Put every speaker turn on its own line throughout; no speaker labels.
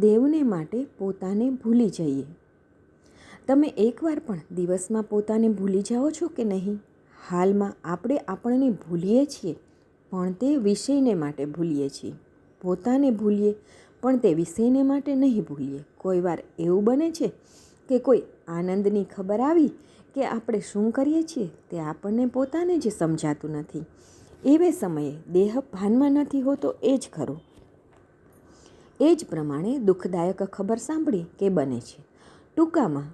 દેવને માટે પોતાને ભૂલી જઈએ. તમે એકવાર પણ દિવસમાં પોતાને ભૂલી જાઓ છો કે નહીં? હાલમાં આપણે આપણને ભૂલીએ છીએ, પણ તે વિષયને માટે ભૂલીએ છીએ. પોતાને ભૂલીએ, પણ તે વિષયને માટે નહીં ભૂલીએ. કોઈ વાર એવું બને છે કે કોઈ આનંદની ખબર આવી કે આપણે શું કરીએ છીએ તે આપણને પોતાને જ સમજાતું નથી. એવે સમયે દેહ ભાનમાં નથી હોતો એ જ ખરું. એ જ પ્રમાણે દુઃખદાયક ખબર સાંભળી કે બને છે. ટૂંકામાં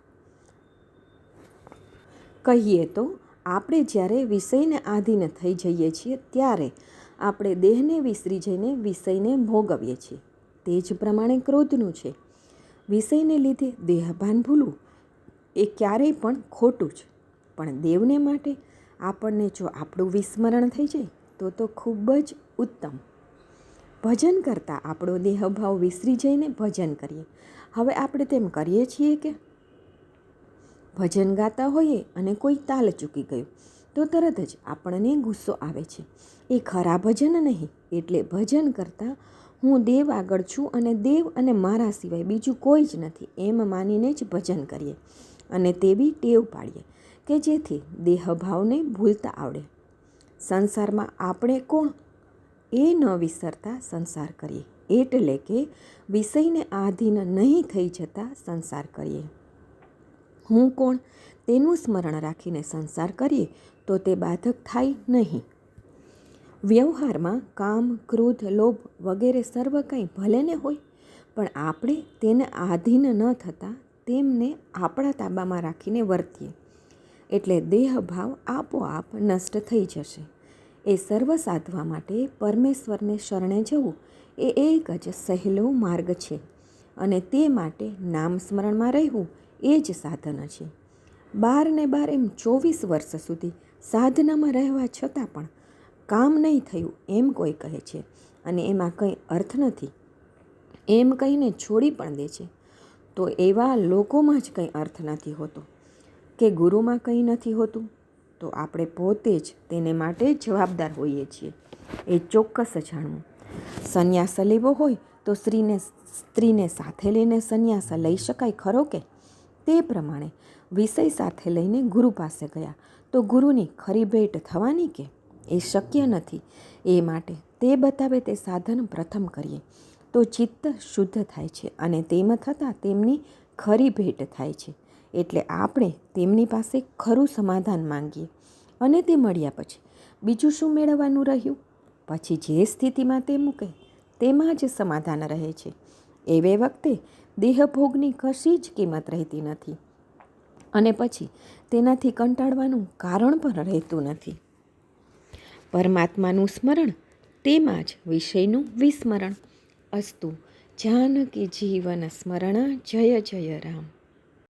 કહીએ તો, આપણે જ્યારે વિષયને આધીન થઈ જઈએ છીએ, ત્યારે આપણે દેહને વિસરી જઈને વિષયને ભોગવીએ છીએ. તે જ પ્રમાણે ક્રોધનું છે. વિષયને લીધે દેહભાન ભૂલવું એ ક્યારેય પણ ખોટું છે પણ દેવને માટે આપણને જો આપણું વિસ્મરણ થઈ જાય, તો તો ખૂબ જ ઉત્તમ. ભજન કરતાં આપણો દેહભાવ વિસરી જઈને ભજન કરીએ. હવે આપણે તેમ કરીએ છીએ કે ભજન ગાતા હોઈએ અને કોઈ તાલ ચૂકી ગયું, તો તરત જ આપણને ગુસ્સો આવે છે. એ ખરા ભજન નહીં, એટલે ભજન કરતાં હું દેવ આગળ છું અને દેવ અને મારા સિવાય બીજું કોઈ જ નથી, એમ માનીને જ ભજન કરીએ અને તેવી ટેવ પાડીએ કે જેથી દેહભાવને ભૂલતા આવડે. સંસારમાં આપણે કોણ? એ ન વિસરતા સંસાર કરીએ, એટલે કે વિષયને આધીન નહીં થઈ જતા સંસાર કરીએ. હું કોણ? તેનું સ્મરણ રાખીને સંસાર કરીએ તો તે બાધક થાય નહીં. વ્યવહારમાં કામ, ક્રોધ, લોભ વગેરે સર્વ કંઈ ભલે ને હોય, પણ આપણે તેને આધીન ન થતાં તેમને આપણા તાબામાં રાખીને વર્તીએ. એટલે દેહભાવ આપોઆપ નષ્ટ થઈ જશે. એ સર્વ સાધવા માટે પરમેશ્વરને શરણે જવું એ એક જ સહેલો માર્ગ છે અને તે માટે નામ સ્મરણમાં રહેવું એ જ સાધન છે. બાર ને બાર એમ ચોવીસ વર્ષ સુધી સાધનામાં રહેવા છતાં પણ કામ નહીં થયું એમ કોઈ કહે છે અને એમાં કંઈ અર્થ નથી. એમ કહીને છોડી પણ દે છે. તો એવા લોકોમાં જ કંઈ અર્થ નથી હોતો કે ગુરુમાં કંઈ નથી હોતું. તો આપણે પોતે જ તેને માટે જવાબદાર હોઈએ છીએ. એ ચોક્કસ જાણવું. સંન્યાસ લેવો હોય તો સ્ત્રીને સ્ત્રીને સાથે લઈને સંન્યાસ લઈ શકાય, ખરો કે? તે પ્રમાણે વિષય સાથે લઈને ગુરુ પાસે ગયા તો ગુરુની ખરી ભેટ થવાની કે? એ શક્ય નથી. એ માટે તે બતાવે તે સાધન પ્રથમ કરીએ. તો ચિત્ત શુદ્ધ થાય છે અને તેમ થતાં તેમની ખરી ભેટ થાય છે. એટલે આપણે તેમની પાસે ખરું સમાધાન માંગીએ અને તે મળ્યા પછી બીજું શું મેળવવાનું રહ્યું? પછી જે સ્થિતિમાં તે મૂકે, તેમાં જ સમાધાન રહે છે. એવે વખતે દેહભોગની કશી જ કિંમત રહેતી નથી અને પછી તેનાથી કંટાળવાનું કારણ પણ રહેતું નથી. પરમાત્માનું સ્મરણ તેમાં જ વિષયનું વિસ્મરણ. અસ્તુ, જાનકી જીવન સ્મરણ, જય જય રામ.